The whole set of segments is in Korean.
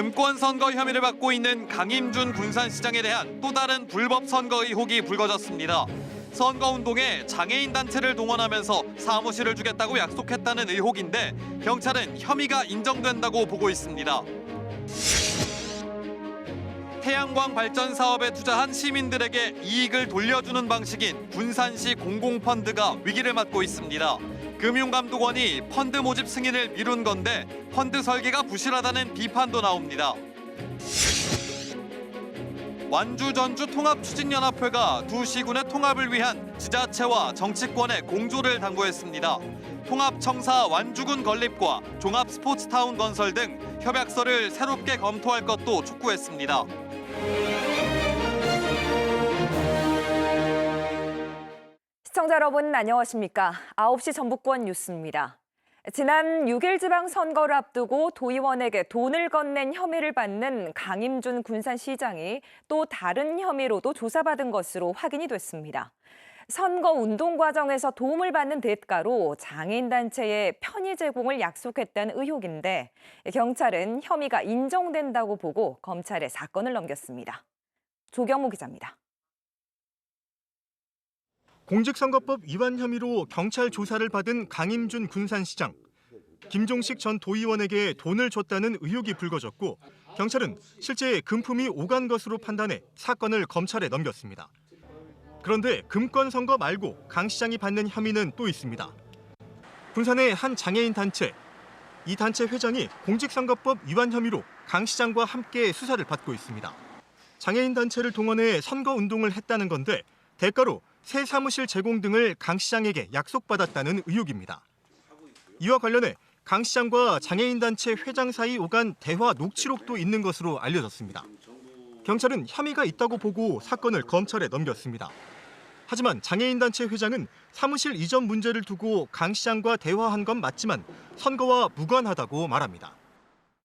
금권 선거 혐의를 받고 있는 강임준 군산시장에 대한 또 다른 불법 선거 의혹이 불거졌습니다. 선거 운동에 장애인 단체를 동원하면서 사무실을 주겠다고 약속했다는 의혹인데 경찰은 혐의가 인정된다고 보고 있습니다. 태양광 발전 사업에 투자한 시민들에게 이익을 돌려주는 방식인 군산시 공공펀드가 위기를 맞고 있습니다. 금융감독원이 펀드 모집 승인을 미룬 건데 펀드 설계가 부실하다는 비판도 나옵니다. 완주 전주 통합 추진연합회가 두 시군의 통합을 위한 지자체와 정치권의 공조를 당부했습니다. 통합청사 완주군 건립과 종합 스포츠타운 건설 등 협약서를 새롭게 검토할 것도 촉구했습니다. 시청자 여러분 안녕하십니까? 9시 전북권 뉴스입니다. 지난 6일 지방선거를 앞두고 도의원에게 돈을 건넨 혐의를 받는 강임준 군산시장이 또 다른 혐의로도 조사받은 것으로 확인이 됐습니다. 선거 운동 과정에서 도움을 받는 대가로 장애인 단체에 편의 제공을 약속했다는 의혹인데 경찰은 혐의가 인정된다고 보고 검찰에 사건을 넘겼습니다. 조경무 기자입니다. 공직선거법 위반 혐의로 경찰 조사를 받은 강임준 군산시장. 김종식 전 도의원에게 돈을 줬다는 의혹이 불거졌고 경찰은 실제 금품이 오간 것으로 판단해 사건을 검찰에 넘겼습니다. 그런데 금권 선거 말고 강 시장이 받는 혐의는 또 있습니다. 군산의 한 장애인 단체. 이 단체 회장이 공직선거법 위반 혐의로 강 시장과 함께 수사를 받고 있습니다. 장애인 단체를 동원해 선거 운동을 했다는 건데 대가로 새 사무실 제공 등을 강 시장에게 약속받았다는 의혹입니다. 이와 관련해 강 시장과 장애인 단체 회장 사이 오간 대화 녹취록도 있는 것으로 알려졌습니다. 경찰은 혐의가 있다고 보고 사건을 검찰에 넘겼습니다. 하지만 장애인 단체 회장은 사무실 이전 문제를 두고 강 시장과 대화한 건 맞지만 선거와 무관하다고 말합니다.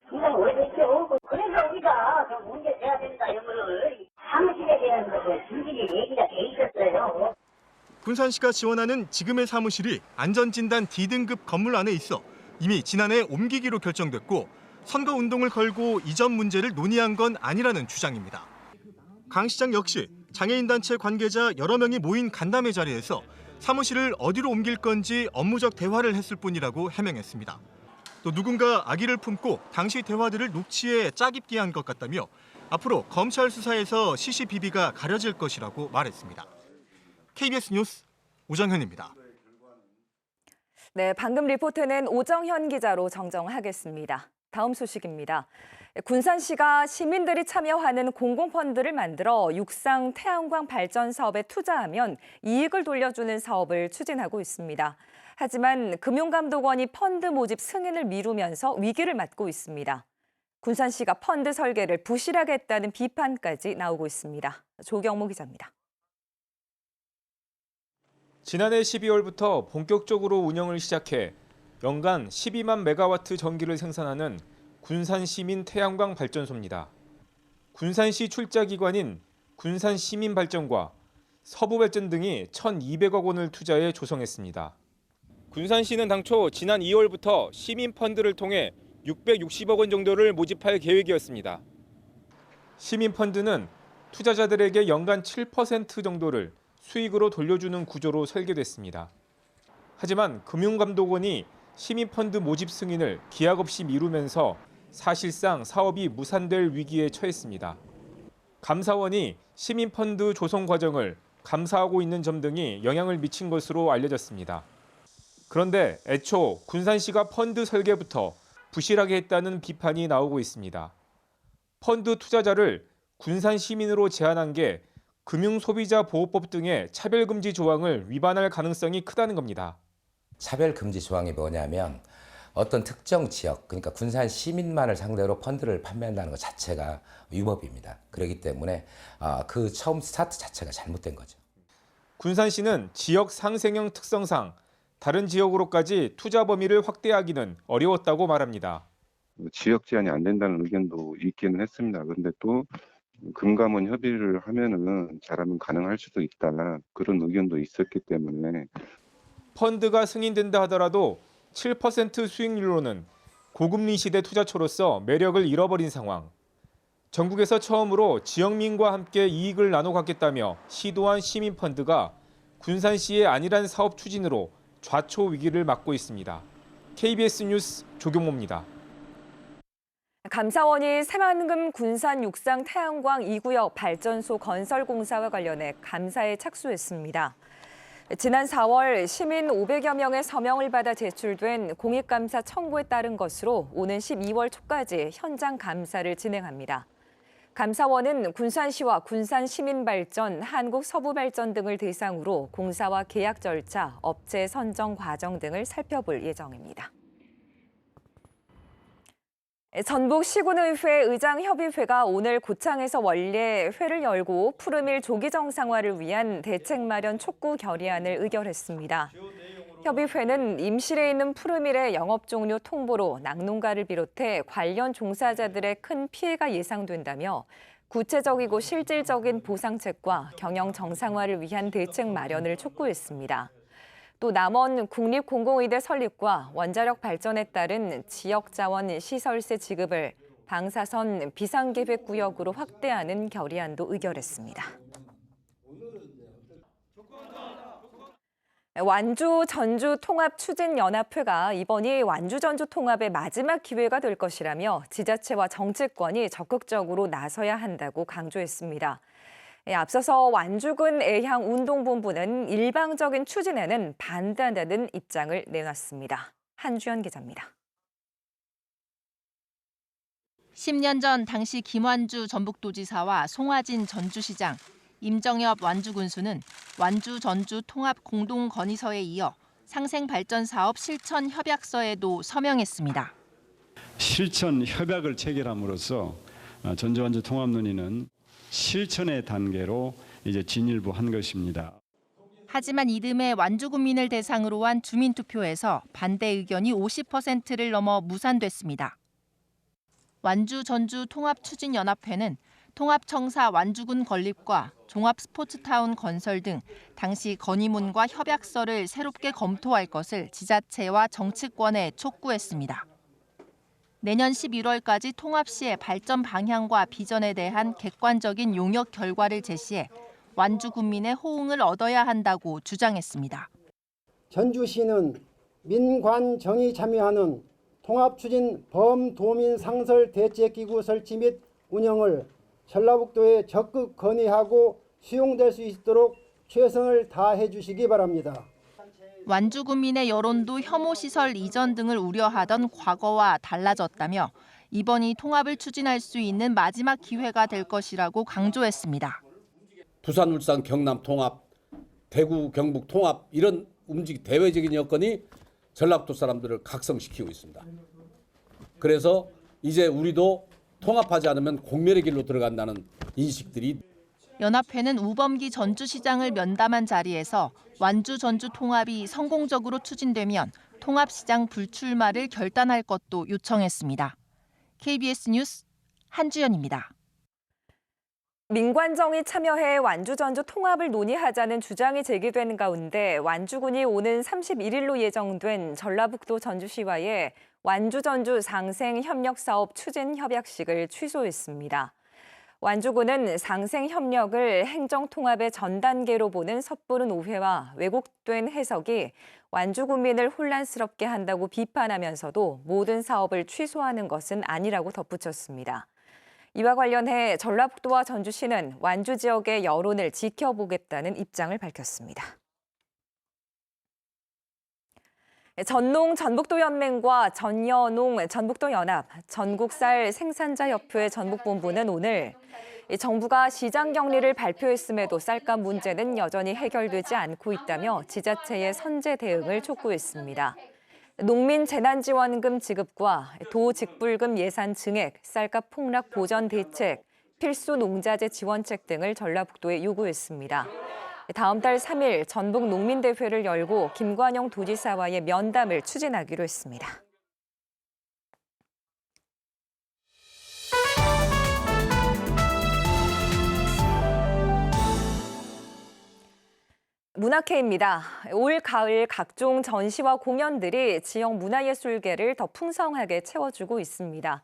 이건 오래됐죠. 그래서 우리가 좀 문제 돼야 된다 이런 거를 사무실에 대한 것을 줄줄이 얘기가 돼 있었어요. 군산시가 지원하는 지금의 사무실이 안전진단 D등급 건물 안에 있어 이미 지난해 옮기기로 결정됐고 선거 운동을 걸고 이전 문제를 논의한 건 아니라는 주장입니다. 강 시장 역시 장애인 단체 관계자 여러 명이 모인 간담회 자리에서 사무실을 어디로 옮길 건지 업무적 대화를 했을 뿐이라고 해명했습니다. 또 누군가 아기를 품고 당시 대화들을 녹취해 짜깁기 한것 같다며 앞으로 검찰 수사에서 CCTV가 가려질 것이라고 말했습니다. KBS 뉴스 오정현입니다. 네, 방금 리포트는 오정현 기자로 정정하겠습니다. 다음 소식입니다. 군산시가 시민들이 참여하는 공공펀드를 만들어 육상 태양광 발전 사업에 투자하면 이익을 돌려주는 사업을 추진하고 있습니다. 하지만 금융감독원이 펀드 모집 승인을 미루면서 위기를 맞고 있습니다. 군산시가 펀드 설계를 부실하게 했다는 비판까지 나오고 있습니다. 조경모 기자입니다. 지난해 12월부터 본격적으로 운영을 시작해 연간 12만 메가와트 전기를 생산하는 군산 시민 태양광 발전소입니다. 군산시 출자 기관인 군산 시민발전과 서부발전 등이 1,200억 원을 투자해 조성했습니다. 군산시는 당초 지난 2월부터 시민 펀드를 통해 660억 원 정도를 모집할 계획이었습니다. 시민 펀드는 투자자들에게 연간 7% 정도를 수익으로 돌려주는 구조로 설계됐습니다. 하지만 금융감독원이 시민펀드 모집 승인을 기약 없이 미루면서 사실상 사업이 무산될 위기에 처했습니다. 감사원이 시민펀드 조성 과정을 감사하고 있는 점 등이 영향을 미친 것으로 알려졌습니다. 그런데 애초 군산시가 펀드 설계부터 부실하게 했다는 비판이 나오고 있습니다. 펀드 투자자를 군산 시민으로 제한한 게 금융소비자보호법 등의 차별금지 조항을 위반할 가능성이 크다는 겁니다. 차별 금지 조항이 뭐냐면 어떤 특정 지역, 그러니까 군산 시민만을 상대로 펀드를 판매한다는 것 자체가 위법입니다. 그렇기 때문에 아, 그 처음 스타트 자체가 잘못된 거죠. 군산시는 지역 상생형 특성상 다른 지역으로까지 투자 범위를 확대하기는 어려웠다고 말합니다. 지역 제한이 안 된다는 의견도 있기는 했습니다. 그런데 또 금감원 협의를 하면은 잘하면 가능할 수도 있다 그런 의견도 있었기 때문에 펀드가 승인된다 하더라도 7% 수익률로는 고금리 시대 투자처로서 매력을 잃어버린 상황. 전국에서 처음으로 지역민과 함께 이익을 나눠 갖겠다며 시도한 시민 펀드가 군산시의 안일한 사업 추진으로 좌초 위기를 맞고 있습니다. KBS 뉴스 조경모입니다. 감사원이 새만금 군산 육상 태양광 2구역 발전소 건설 공사와 관련해 감사에 착수했습니다. 지난 4월 시민 500여 명의 서명을 받아 제출된 공익감사 청구에 따른 것으로 오는 12월 초까지 현장 감사를 진행합니다. 감사원은 군산시와 군산시민발전, 한국서부발전 등을 대상으로 공사와 계약 절차, 업체 선정 과정 등을 살펴볼 예정입니다. 전북 시군의회 의장협의회가 오늘 고창에서 원래 회를 열고 푸르밀 조기 정상화를 위한 대책 마련 촉구 결의안을 의결했습니다. 협의회는 임실에 있는 푸르밀의 영업 종료 통보로 낙농가를 비롯해 관련 종사자들의 큰 피해가 예상된다며 구체적이고 실질적인 보상책과 경영 정상화를 위한 대책 마련을 촉구했습니다. 또 남원 국립공공의대 설립과 원자력 발전에 따른 지역자원 시설세 지급을 방사선 비상계획구역으로 확대하는 결의안도 의결했습니다. 완주 전주 통합 추진 연합회가 이번이 완주 전주 통합의 마지막 기회가 될 것이라며 지자체와 정치권이 적극적으로 나서야 한다고 강조했습니다. 예, 앞서서 완주군 애향 운동본부는 일방적인 추진에는 반대한다는 입장을 내놨습니다. 한주연 기자입니다. 10년 전 당시 김완주 전북도지사와 송화진 전주시장, 임정엽 완주군수는 완주 전주 통합 공동 건의서에 이어 상생 발전 사업 실천 협약서에도 서명했습니다. 실천 협약을 체결함으로써 어, 전주 완주 통합 논의는 실천의 단계로 이제 진일보한 것입니다. 하지만 이듬해 완주 군민을 대상으로 한 주민 투표에서 반대 의견이 50%를 넘어 무산됐습니다. 완주 전주 통합 추진 연합회는 통합청사 완주군 건립과 종합 스포츠타운 건설 등 당시 건의문과 협약서를 새롭게 검토할 것을 지자체와 정치권에 촉구했습니다. 내년 11월까지 통합 시의 발전 방향과 비전에 대한 객관적인 용역 결과를 제시해 완주 군민의 호응을 얻어야 한다고 주장했습니다. 전주시는 민관 정이 참여하는 통합 추진 범도민 상설 대책기구 설치 및 운영을 전라북도에 적극 건의하고 수용될 수 있도록 최선을 다해 주시기 바랍니다. 완주 군민의 여론도 혐오 시설 이전 등을 우려하던 과거와 달라졌다며 이번이 통합을 추진할 수 있는 마지막 기회가 될 것이라고 강조했습니다. 부산, 울산, 경남 통합, 대구, 경북 통합 이런 움직 대외적인 여건이 전라도 사람들을 각성시키고 있습니다. 그래서 이제 우리도 통합하지 않으면 공멸의 길로 들어간다는 인식들이 연합회는 우범기 전주시장을 면담한 자리에서 완주 전주 통합이 성공적으로 추진되면 통합시장 불출마를 결단할 것도 요청했습니다. KBS 뉴스 한주연입니다. 민관정이 참여해 완주 전주 통합을 논의하자는 주장이 제기되는 가운데 완주군이 오는 31일로 예정된 전라북도 전주시와의 완주 전주 상생 협력 사업 추진 협약식을 취소했습니다. 완주군은 상생 협력을 행정 통합의 전 단계로 보는 섣부른 오해와 왜곡된 해석이 완주 국민을 혼란스럽게 한다고 비판하면서도 모든 사업을 취소하는 것은 아니라고 덧붙였습니다. 이와 관련해 전라북도와 전주시는 완주 지역의 여론을 지켜보겠다는 입장을 밝혔습니다. 전농 전북도 연맹과 전여농 전북도 연합, 전국쌀 생산자 협회 전북본부는 오늘 정부가 시장 격리를 발표했음에도 쌀값 문제는 여전히 해결되지 않고 있다며 지자체의 선제 대응을 촉구했습니다. 농민 재난지원금 지급과 도직불금 예산 증액, 쌀값 폭락 보전 대책, 필수 농자재 지원책 등을 전라북도에 요구했습니다. 다음 달 3일 전북 농민대회를 열고 김관영 도지사와의 면담을 추진하기로 했습니다. 문학회입니다. 올 가을 각종 전시와 공연들이 지역 문화예술계를 더 풍성하게 채워주고 있습니다.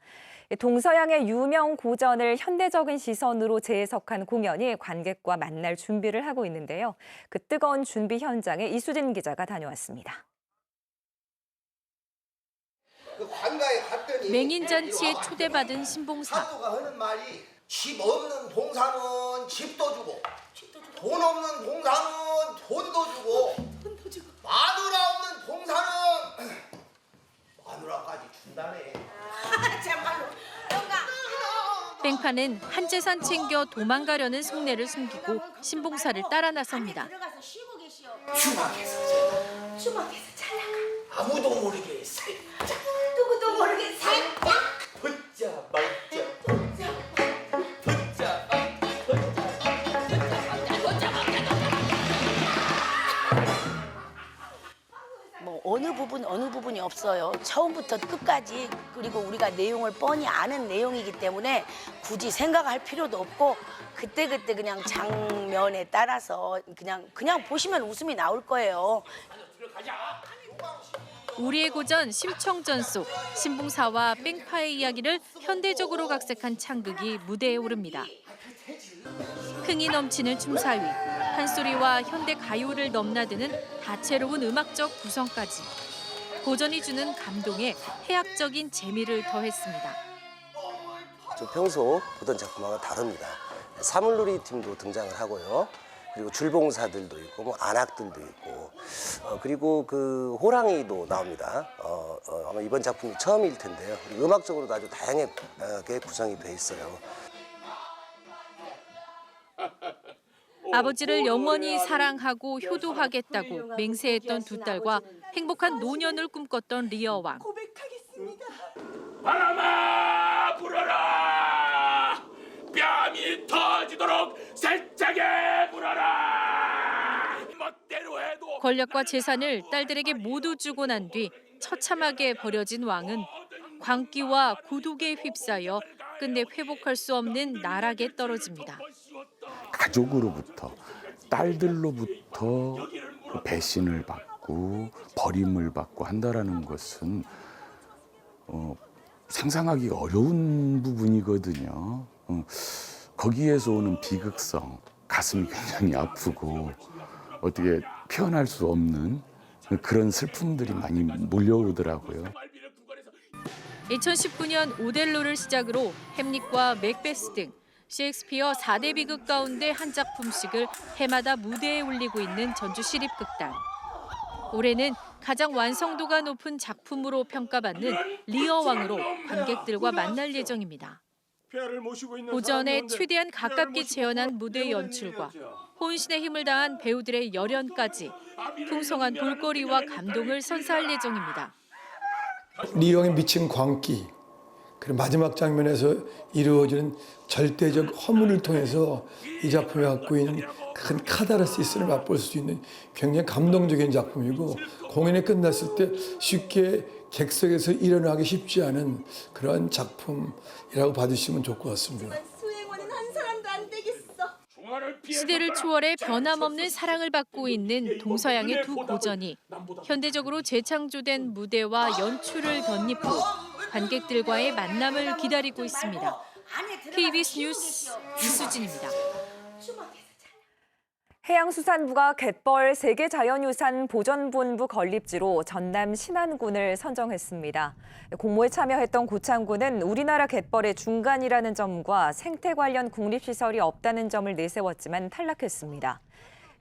동서양의 유명 고전을 현대적인 시선으로 재해석한 공연이 관객과 만날 준비를 하고 있는데요. 그 뜨거운 준비 현장에 이수진 기자가 다녀왔습니다. 맹인잔치에 초대받은 신봉사. 사도가 하는 말이 집 없는 봉사는 집도 주고 돈 없는 봉사는 돈도 주고 마누라 없는 봉사는 마누라까지 준다네. 뺑파는 한재산 챙겨 도망가려는 속내를 숨기고 신봉사를 따라 나섭니다. 주막에서 주막에서 잘 나가. 아무도 모르게 살짝 처음부터 끝까지 그리고 우리가 내용을 뻔히 아는 내용이기 때문에 굳이 생각할 필요도 없고 그때 그때 그냥 장면에 따라서 그냥 그냥 보시면 웃음이 나올 거예요. 우리의 고전 심청전 속 신봉사와 뺑파의 이야기를 현대적으로 각색한 창극이 무대에 오릅니다. 흥이 넘치는 춤사위, 판소리와 현대 가요를 넘나드는 다채로운 음악적 구성까지 고전이 주는 감동에 해학적인 재미를 더했습니다. 좀 평소 보던 작품하고 다릅니다. 사물놀이 팀도 등장을 하고요. 그리고 줄봉사들도 있고 뭐 안악들도 있고 어, 그리고 그 호랑이도 나옵니다. 어, 어, 아마 이번 작품이 처음일 텐데요. 음악적으로도 아주 다양하게 구성이 돼 있어요. 아버지를 영원히 사랑하고 효도하겠다고 맹세했던 두 딸과 행복한 노년을 꿈꿨던 리어 왕. 바람아 불어라! 뺨이 터지도록 살짝에 불어라! 멋대로 해도 권력과 재산을 딸들에게 모두 주고 난 뒤 처참하게 버려진 왕은 광기와 고독에 휩싸여 끝내 회복할 수 없는 나락에 떨어집니다. 가족으로부터 딸들로부터 배신을 받고 버림을 받고 한다라는 것은 어, 상상하기가 어려운 부분이거든요. 어, 거기에서 오는 비극성, 가슴이 굉장히 아프고 어떻게 표현할 수 없는 그런 슬픔들이 많이 몰려오더라고요. 2019년 오델로를 시작으로 햄릿과 맥베스 등 셰익스피어 4대 비극 가운데 한 작품씩을 해마다 무대에 올리고 있는 전주 시립극단. 올해는 가장 완성도가 높은 작품으로 평가받는 리어 왕으로 관객들과 만날 예정입니다. 고전에 최대한 가깝게 재현한 무대 연출과 혼신의 힘을 다한 배우들의 열연까지 풍성한 볼거리와 감동을 선사할 예정입니다. 리영에 미친 광기 그리고 마지막 장면에서 이루어지는 절대적 허물을 통해서 이 작품이 갖고 있는 큰 카다르시스를 맛볼 수 있는 굉장히 감동적인 작품이고 공연이 끝났을 때 쉽게 객석에서 일어나기 쉽지 않은 그런 작품이라고 봐주시면 좋을 것 같습니다. 시대를 초월해 변함없는 사랑을 받고 있는 동서양의 두 고전이 현대적으로 재창조된 무대와 연출을 덧입고 관객들과의 만남을 기다리고 있습니다. KBS 뉴스 이수진입니다. 해양수산부가 갯벌 세계자연유산 보전본부 건립지로 전남 신안군을 선정했습니다. 공모에 참여했던 고창군은 우리나라 갯벌의 중간이라는 점과 생태 관련 국립시설이 없다는 점을 내세웠지만 탈락했습니다.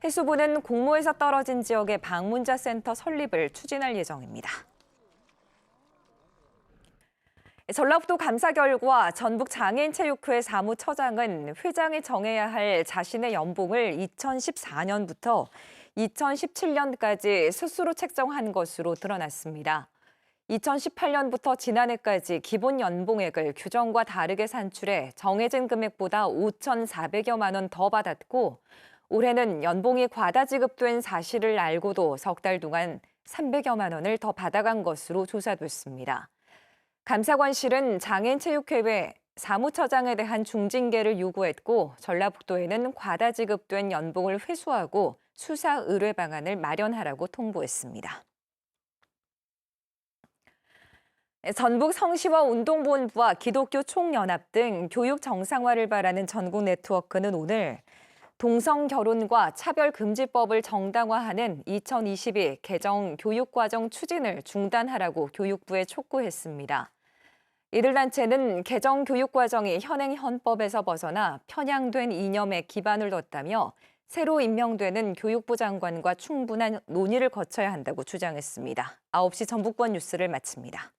해수부는 공모에서 떨어진 지역의 방문자 센터 설립을 추진할 예정입니다. 전라북도 감사 결과 전북 장애인체육회 사무처장은 회장이 정해야 할 자신의 연봉을 2014년부터 2017년까지 스스로 책정한 것으로 드러났습니다. 2018년부터 지난해까지 기본 연봉액을 규정과 다르게 산출해 정해진 금액보다 5,400여만 원 더 받았고 올해는 연봉이 과다 지급된 사실을 알고도 석 달 동안 300여만 원을 더 받아간 것으로 조사됐습니다. 감사관실은 장애인체육회회 사무처장에 대한 중징계를 요구했고 전라북도에는 과다 지급된 연봉을 회수하고 수사 의뢰 방안을 마련하라고 통보했습니다. 전북 성시와 운동본부와 기독교 총연합 등 교육 정상화를 바라는 전국 네트워크는 오늘 동성 결혼과 차별 금지법을 정당화하는 2022 개정 교육과정 추진을 중단하라고 교육부에 촉구했습니다. 이들 단체는 개정 교육과정이 현행 헌법에서 벗어나 편향된 이념에 기반을 뒀다며 새로 임명되는 교육부 장관과 충분한 논의를 거쳐야 한다고 주장했습니다. 9시 전북권 뉴스를 마칩니다.